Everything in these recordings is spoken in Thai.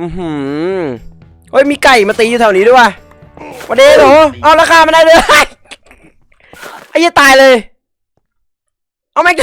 อือหือเฮ้ยมีไก่มาตีอยู่แถวนี้ด้วยว่ะวันเดย์เหรอเอาราคามาได้เลยไอ้เหี้ยตายเลย เอาไม่ง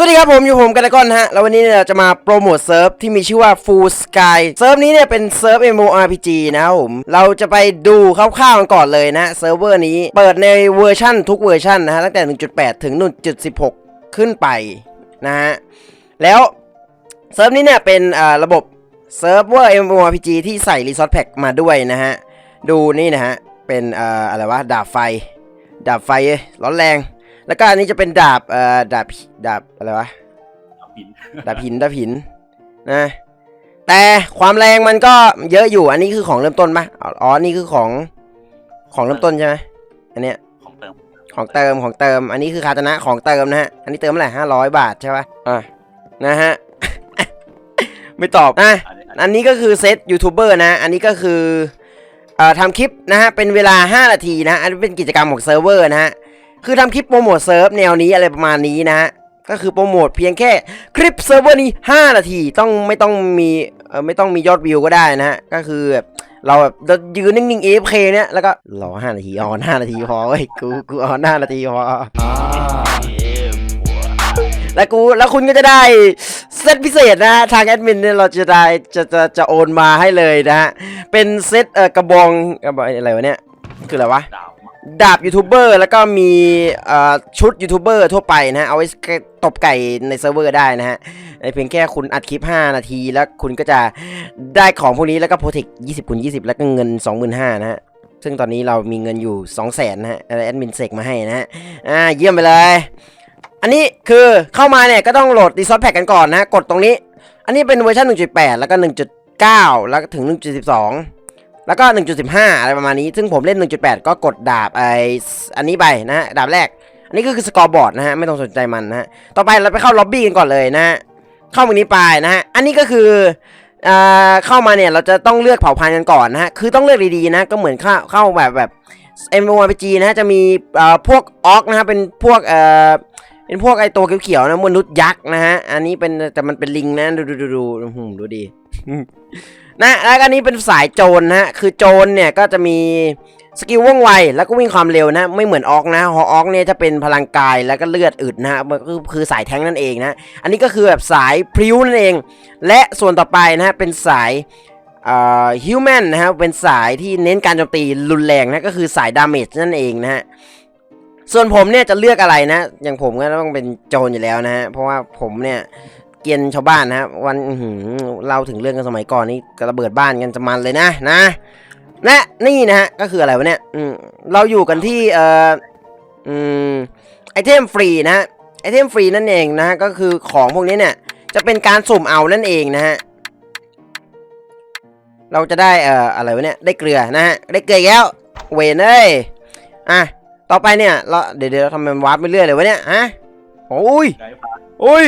สวัสดีครับผมอยู่ผมกันนะก้อนฮะ แล้ววันนี้เราจะมาโปรโมทเซิร์ฟที่มีชื่อว่า Full Sky เซิร์ฟนี้เนี่ยเป็นเซิร์ฟ MMORPG นะครับผม เราจะไปดูคร่าวๆกันก่อนเลยนะเซิร์ฟเวอร์นี้เปิดในเวอร์ชั่นทุกเวอร์ชันนะฮะ ตั้งแต่ 1.8 ถึง 1.16 ขึ้นไปนะฮะ แล้วเซิร์ฟนี้เนี่ยเป็นอ่าระบบเซิร์ฟเวอร์ MMORPG ที่ใส่ Resource Pack มาด้วยนะฮะ ดูนี่นะฮะ เป็นอ่าอะไรวะดาบไฟ ดาบไฟร้อนแรง แล้วก็อันนี้จะเป็นดาบเอ่อดาบดาบอะไรวะเอาปินดาบหินดาบหินนะแต่ความแรงมันก็เยอะอยู่อันนี้คือของเริ่มต้นปะอ๋ออ๋อนี่คือของของเริ่มต้นใช่ไหมอันเนี้ยของเติมของเติมของเติม อันนี้คือคาตนะของเติมนะฮะอันนี้เติมเท่าไหร่ห้าร้อยบาทใช่ปะอะนะฮะไม่ตอบนะอันนี้อันนี้ก็คือเซตยูทูบเบอร์นะ อันนี้ก็คือเอ่อทำคลิปนะฮะเป็นเวลา 5 นาทีนะอันนี้เป็นกิจกรรมของเซิร์ฟเวอร์นะฮะ คือทำคลิปโปรโมทเซิร์ฟแนวนี้อะไรประมาณนี้นะฮะก็คือโปรโมทเพียงแค่คลิปเซิร์ฟเวอร์นี้ 5 นาทีต้องไม่ต้องมีเออไม่ต้องมียอดวิวก็ได้นะฮะก็คือแบบเราแบบเรายืนนิ่งๆ AFK เนี่ยแล้วก็รอ5นาทีออน5นาทีพอเว้ยกูกูออน5นาทีพออแล้วกูแล้วคุณก็จะได้เซตพิเศษนะฮะทางแอดมินเนี่ยเราจะได้จะจะจะโอนมาให้เลยนะฮะเป็นเซตเอ่อกระบองกระบองอะไรวะเนี่ยคืออะไรวะ ดาบยูทูบเบอร์แล้วก็มีชุดยูทูบเบอร์ทั่วไปนะฮะเอาไว้ตบไก่ในเซิร์ฟเวอร์ได้นะฮะในเพียงแค่คุณอัดคลิป 5 นาทีแล้วคุณก็จะได้ของพวกนี้แล้วก็โปรเทค20คูณ20 แล้วก็เงิน 25,000นะฮะซึ่งตอนนี้เรามีเงินอยู่ 200,000นะฮะแอดมินเสกมาให้นะฮะอ่าเยี่ยมไปเลย อันนี้คือเข้ามาเนี่ยก็ต้องโหลด Resource Pack กันก่อนนะกดตรงนี้ อันนี้เป็นเวอร์ชัน1.8 แล้วก็ 1.9 แล้วก็ถึง 1.12 แล้วก็ 1.15 อะไรประมาณนี้ ซึ่งผมเล่น 1.8 ก็กดดาบไออันนี้ไปนะฮะ ดาบแรก อันนี้ก็คือสกอร์บอร์ดนะฮะ ไม่ต้องสนใจมันนะฮะ ต่อไปเราไปเข้าล็อบบี้กันก่อนเลยนะฮะ เข้าตรงนี้ไปนะฮะ อันนี้ก็คืออ่าเข้ามาเนี่ยเราจะต้องเลือกเผ่าพันธุ์กันก่อนนะฮะ คือต้องเลือกดีๆนะ ก็เหมือนเข้าเข้าแบบแบบ MMORPG นะฮะ จะมีเอ่อพวกออกนะฮะ เป็นพวกเอ่อเป็นพวกไอตัวเขียวๆนะมนุษย์ยักษ์นะฮะ อันนี้เป็นแต่มันเป็นลิงนะ ดูดูดูดูดูดี นะแล้วอันนี้เป็นสายโจรนะฮะคือโจรเนี่ยก็จะมีสกิลว่องไวแล้วก็วิ่งความเร็วนะ ไม่เหมือนออกนะฮอออกเนี่ยจะเป็นพลังกายแล้วก็เลือดอึดนะฮะมันก็คือคือสายแท้งนั่นเองนะอันนี้ก็คือแบบสายพริ้วนั่นเอง และส่วนต่อไปนะฮะเป็นสายฮิวแมนนะฮะเป็นสายที่เน้นการโจมตีรุนแรงนะก็คือสายดาเมจนั่นเองนะฮะส่วนผมเนี่ยจะเลือกอะไรนะ อย่างผมก็ต้องเป็นโจรอยู่แล้วนะฮะเพราะว่าผมเนี่ย เกียนชาวบ้านนะวันเล่าถึงเรื่องกันสมัยก่อนนี่กระเบิดบ้านกันจะมันเลยนะนะ และนี่นะฮะก็คืออะไรวะเนี่ยอืมเราอยู่กันที่เอ่ออไอเทมฟรีนะฮะไอเทมฟรีนั่นเองนะฮะก็คือของพวกนี้เนี่ยจะเป็นการสุ่มเอานั่นเองนะฮะเราจะได้เอ่ออะไรวะเนี่ยได้เกลือนะฮะได้เกลือแล้วเวนเอ้ยอะต่อไปเนี่ยเราเดี๋ยวเดี๋ยวทำไมมันวาร์ปไปเรื่อยเลยวะเนี่ยฮะโอ้ยโอ้ย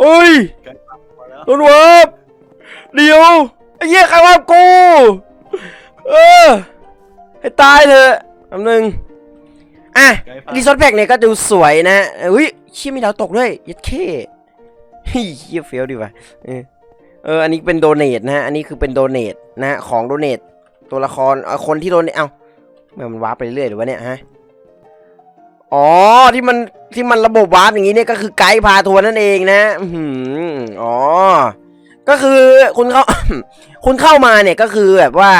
โอ้ยไกด์พามาแล้วโดนวาร์ปเดี๋ยวไอ้เหี้ยใครวาร์ปกู เออ ให้ตายเถอะคำหนึ่งอะไกด์พารีซอสแพ็กเนี่ยก็ดูสวยนะอุ้ยเชี่ยมีดาวตกด้วยยัดเข้เฮ้ยเหี้ยเฟี้ยวดีว่ะเออเออ อันนี้เป็นโดเนทนะฮะ อันนี้คือเป็นโดเนทนะฮะของโดเนทตัวละครเอาคนที่โดเนทเอ้าทำไมันมันวาร์ปไปเรื่อยหรือวะเนี่ยฮะ อ๋อที่มันที่มันระบบวาร์ปอย่างนี้เนี่ยก็คือไกด์พาทัวร์นั่นเองนะอือหืออ๋อ ก็คือคุณเข้า คุณเข้ามาเนี่ยก็คือแบบว่า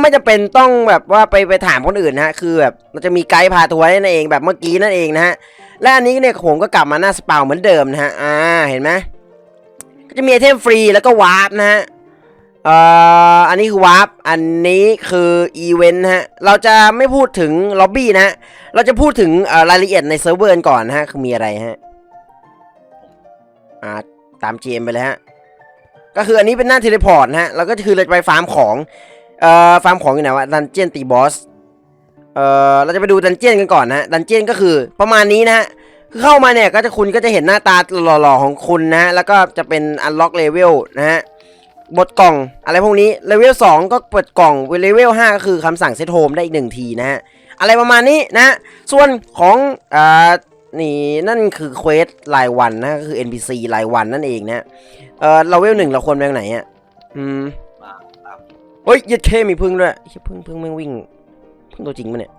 ไม่จำเป็นต้องแบบว่าไปไปถามคนอื่นนะคือแบบเราจะมีไกด์พาทัวร์นั่นเองแบบเมื่อกี้นั่นเองนะฮะและอันนี้เนี่ยผมก็กลับมาหน้าสปาวเหมือนเดิมนะฮะอ่าเห็นไหมก็จะมีไอเทมฟรีแล้วก็วาร์ปนะฮะ เอ่ออันนี้คือวาร์ปอันนี้คืออีเวนต์นะฮะ เราจะไม่พูดถึงล็อบบี้นะฮะ เราจะพูดถึงรายละเอียดในเซิร์ฟเวอร์ก่อนนะฮะ คือมีอะไรฮะ อ่า ตาม GM ไปเลยฮะ ก็คืออันนี้เป็นหน้าเทเลพอร์ตนะฮะ แล้วก็คือเราจะไปฟาร์มของ เอ่อ ฟาร์มของอยู่ไหนวะ ดันเจียนตีบอส เอ่อ เราจะไปดูดันเจียนกันก่อนนะ ดันเจียนก็คือประมาณนี้นะฮะคือเข้ามาเนี่ยก็จะคุณก็จะเห็นหน้าตาหล่อๆของคุณนะฮะ แล้วก็จะเป็นอันล็อกเลเวลนะฮะ บทกล่องอะไรพวกนี้เลเวล2ก็เปิดกล่องเลเวล5ก็คือคำสั่งเซตโฮมได้อีกหนึ่งทีนะฮะอะไรประมาณนี้นะ ส่วนของอ่านี่นั่นคือเควสรายวันนะก็คือ NPC รายวันนั่นเองนะเออเราเวลหนึ่งเราควรไปทางไหนอะอืมมาตามเฮ้ยยัดเคมีพึ่งด้วยเฮ้ยพึ่งพึ่งแม่งวิ่งพึ่งตัวจริงปะเนี่ย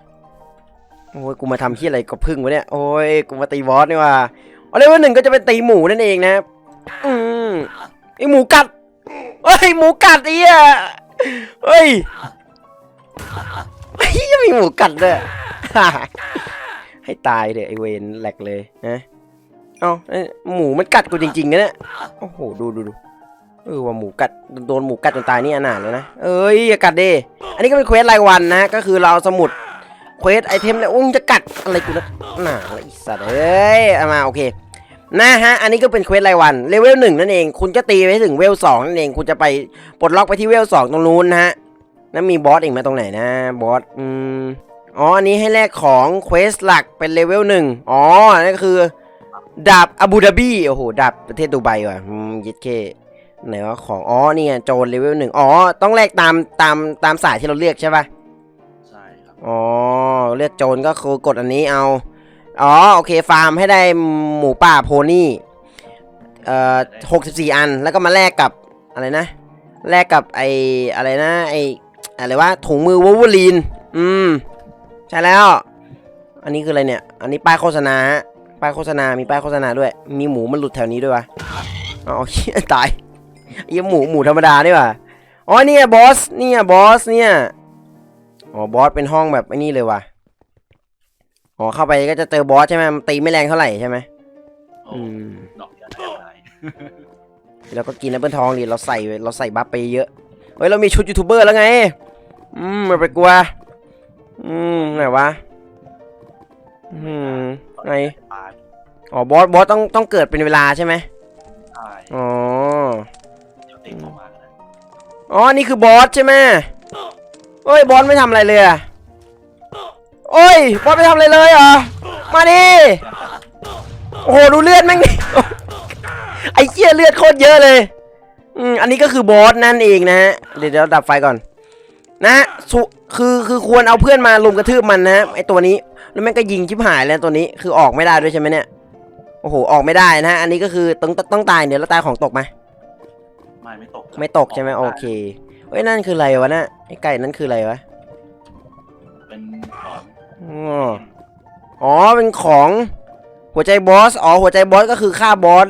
โอ้ยกูมาทำที่อะไรกับพึ่งวะเนี่ยโอ้ยกูมาตีบอสนี่ว่าเอาเลเวลหนึ่งก็จะเป็นตีหมูนั่นเองนะครับอืมไอหมูกัด เฮ้ยหมูกัดไอ้เหี้ยเฮ้ยเฮ้ยยังมีหมูกัดด้วยให้ตายเถอไอเวนแหลกเลยนะเอ้าเอ้ยหมูมันกัดกูจริงๆนะเนี่ยโอ้โหดูดูดูเออว่าหมูกัดโดนหมูกัดจนตายนี่อนาถเลยนะเอ้ยอย่ากัดดิอันนี้ก็เป็นเควสรายวันนะก็คือเราสมุดเควสไอเทมเนี่ยอุ้งจะกัดอะไรกูนะหนาอะไรอีสัตว์เอ้ยเอามาโอเค นะฮะ อันนี้ก็เป็นเควสรายวันเลเวลหนึ่งนั่นเอง คุณก็ตีไปให้ถึงเวลสองนั่นเอง คุณจะไปปลดล็อกไปที่เวลสองตรงนู้นนะฮะ แล้วมีบอสอีกไหมตรงไหนนะ บอส อืม อ๋อ อันนี้ให้แลกของเควสหลักเป็นเลเวลหนึ่งอ๋อ นั่นก็คือดาบอาบูดาบี โอ้โห ดาบประเทศดูไบว่ะ อืมยิดเคไหนว่าของ อ๋อ นี่ไงโจรเลเวลหนึ่งอ๋อ ต้องแลกตามตามตามสายที่เราเลือกใช่ปะใช่ครับ อ๋อ เลือกโจรก็คือกดอันนี้เอา อ๋อโอเคฟาร์มให้ได้หมูป่าโพนี่เอ่อหกสิบสี่อันแล้วก็มาแลกกับอะไรนะแลกกับไออะไรนะไออะไรว่าถุงมือวูวูลีนอืมใช่แล้ว อันนี้คืออะไรเนี่ย อันนี้ป้ายโฆษณาฮะป้ายโฆษณา มีป้ายโฆษณาด้วย มีหมูมันหลุดแถวนี้ด้วยวะอ๋อเคตายไอ้หมูหมูธรรมดานี่ว่ะอ๋อเนี่ยบอสเนี่ยบอสเนี่ยอ๋อบอสเป็นห้องแบบไอ้นี่เลยว่ะ อ๋อเข้าไปก็จะเจอบอสใช่ไหมมันตีไม่แรงเท่าไหร่ใช่ไหมโอ้อืมดอกยาได้อะไรแล้วก็กินแอปเปิลทองดิเราใส่เราใส่บัฟไปเยอะเฮ้ยเรามีชุดยูทูบเบอร์แล้วไง อืมไม่ไปกลัว อืมไหนวะอืมไงตายอ๋อบอสบอสต้องต้องเกิดเป็นเวลาใช่ไหมใช่อ๋อเดี๋ยวเต็มเข้ามากันนะอ๋อนี่คือบอสใช่ไหมเฮ้ยบอสไม่ทำอะไรเลยอะ โอ้ยบอสไม่ทำอะไรเลยเหรอ มาดิ โอ้โห ดูเลือดแม่งดิไอ้เหี้ยเลือดโคตรเยอะเลย อืม อันนี้ก็คือบอสนั่นเองนะฮะ เดี๋ยวเดี๋ยวดับไฟก่อนนะฮะสุคือคือควรเอาเพื่อนมาลุมกระทืบมันนะฮะไอตัวนี้ แล้วแม่งก็ยิงชิบหายแล้วตัวนี้ คือออกไม่ได้ด้วยใช่ไหมเนี่ย โอ้โห ออกไม่ได้นะฮะ อันนี้ก็คือต้องต้องตายเดี๋ยวแล้วตายของตกไหมไม่ไม่ตก ไม่ตกใช่ไหมโอเคเฮ้ยนั่นคืออะไรวะน่ะไอ้ไก่นั่นคืออะไรวะ เป็นของ อ๋ออ๋อ เป็นของหัวใจบอส อ๋อ หัวใจบอสก็คือฆ่าบอส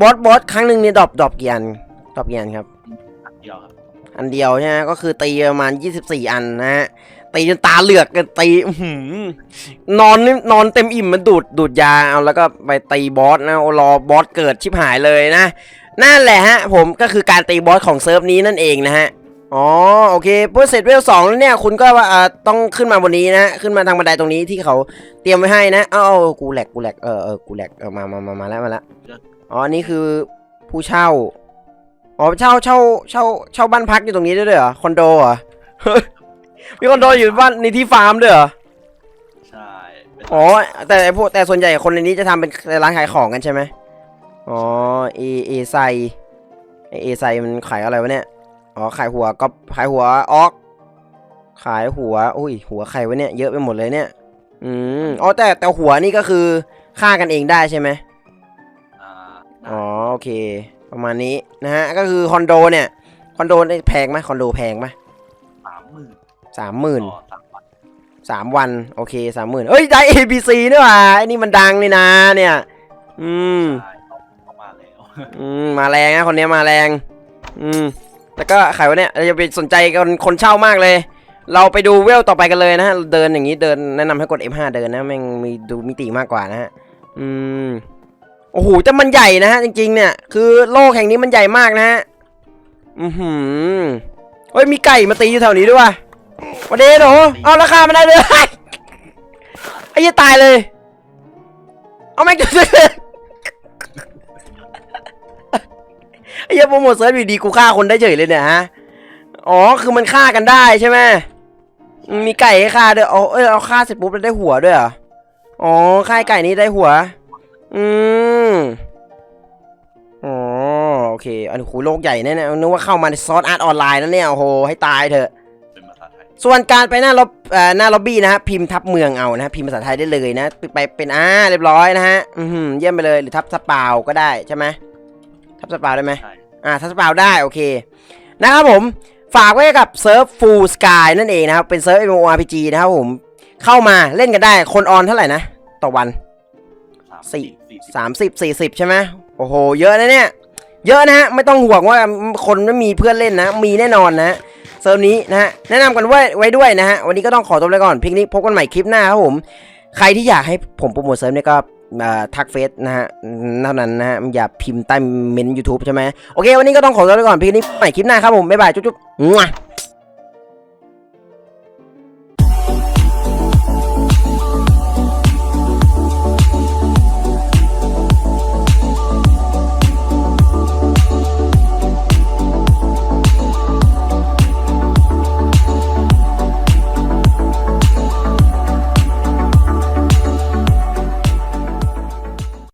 บอส บอส ครั้งหนึ่งเนี่ยดรอปดรอปกี่อันดรอปกี่อันครับอันเดียวครับอันเดียวใช่ไหมก็คือตีประมาณ24อันนะฮะ ตีจนตาเหลือกกันตีอื้อหือนอนนี่นอนเต็มอิ่มมันดูดดูดยาเอาแล้วก็ไปตีบอสนะโอรอบอสเกิดชิบหายเลยนะ นั่นแหละฮะ ผมก็คือการตีบอสของเซิร์ฟนี้นั่นเองนะฮะ อ๋อโอเคพอเสร็จเวลสองแล้วเนี่ยคุณก็ว่าอ่าต้องขึ้นมาบนนี้นะขึ้นมาทางบันไดตรงนี้ที่เขาเตรียมไว้ให้นะเอ้าเอากูแหลกกูแหลกเออเออกูแหลกเออมามามามาแล้วมาแล้วอ๋ออันนี่คือผู้เช่าอ๋อเช่าเช่าเช่าเช่าบ้านพักอยู่ตรงนี้ได้ด้วยเหรอคอนโดเหรอมีคอนโดอยู่บ้านในที่ฟาร์มด้วยเหรอใช่เป็นอ๋อแต่ไอ้พวกแต่ส่วนใหญ่คนในนี้จะทำเป็นร้านขายของกันใช่ไหมอ๋อเอเอไซไอเอไซมันขายอะไรวะเนี่ย อ๋อขายหัวก็ขายหัวออก ขายหัวอุ้ย หัวใครวะเนี่ยเยอะไปหมดเลยเนี่ย อืมอ๋อแต่แต่หัวนี่ก็คือฆ่ากันเองได้ใช่ไหมอ่าอ๋อโอเค ประมาณนี้นะฮะก็คือคอนโดเนี่ยคอนโดได้แพงไหมคอนโดแพงไหมสามหมื่นสามหมื่นต่อสามวันสามวันโอเคสามหมื่นเอ้ยได้ ABC ด้วยว่ะไอ้นี่มันดังเลยนะ เนี่ย อืมใช่เข้ามาแล้วอืมมาแรงนะคนเนี้ยมาแรง อืม แต่ก็ขายวะเนี่ยเราจะไปสนใจกันคนเช่ามากเลย เราไปดูเวลต่อไปกันเลยนะฮะเดินอย่างนี้เดินแนะนำให้กด F5 เดินนะม่งมีดูมิติมากกว่านะฮะอืมโอ้โหแต่มันใหญ่นะฮะจริงๆเนี่ยคือโลกแห่งนี้มันใหญ่มากนะฮะอือหือเฮ้ยมีไก่มาตีอยู่แถวนี้ด้วยวะวันเดโหเอาราคามันได้เลยไอ้เหี้ยตายเลย เอาแม่งไอ้เหี้ยโปรโมทเซิร์ฟอยู่ดีกูฆ่าคนได้เฉยเลยเนี่ยฮะ อ๋อ คือมันฆ่ากันได้ใช่ไหมอืมมีไก่ให้ฆ่าด้วยอ๋อเอ้ยเอาฆ่าเสร็จปุ๊บแล้วได้หัวด้วยเหรอ อ๋อฆ่าไอ้ไก่นี้ได้หัว อืมอ๋อโอเค อันนี้โหโลกใหญ่แน่ๆนึกว่าเข้ามาในซอสอาร์ตออนไลน์แล้วเนี่ย โอ้โห ให้ตายเถอะเป็นภาษาไทยส่วนการไปหน้าล็อบเอ่อหน้าล็อบบี้นะฮะ พิมพ์ทับเมืองเอานะฮะพิมพ์ภาษาไทยได้เลยนะ ไปเป็นอ่าเรียบร้อยนะฮะ อือหือเยี่ยมไปเลย หรือทับสปาวก็ได้ใช่ไหม ทับสปาวได้ไหมใช่อ่าทับสปาวได้โอเคนะครับผมฝากไว้กับเซิร์ฟฟูลสกายนั่นเองนะครับ เป็นเซิร์ฟ MMORPG นะครับผมเข้ามาเล่นกันได้คนออนเท่าไหร่นะ ต่อวันสามสี่สี่สิบสามสิบสี่สิบใช่ไหมโอ้โห เยอะนะเนี่ย เยอะนะฮะ ไม่ต้องห่วงว่าคนไม่มีเพื่อนเล่นนะ มีแน่นอนนะเซิร์ฟนี้นะฮะ แนะนำกันไว้ไว้ด้วยนะฮะ วันนี้ก็ต้องขอตัวไปก่อนเพียงนี้พบกันใหม่คลิปหน้าครับผม ใครที่อยากให้ผมโปรโมทเซิร์ฟเนี่ยก็เอ่อ ทักเฟซนะฮะเท่านั้นนะฮะอย่าพิมพ์ใต้เมนต์ยูทูบใช่ไหมโอเค วันนี้ก็ต้องขอตัวไปก่อนพี่นี้ใหม่คลิปหน้าครับผม บ๊ายบาย จุ๊บๆ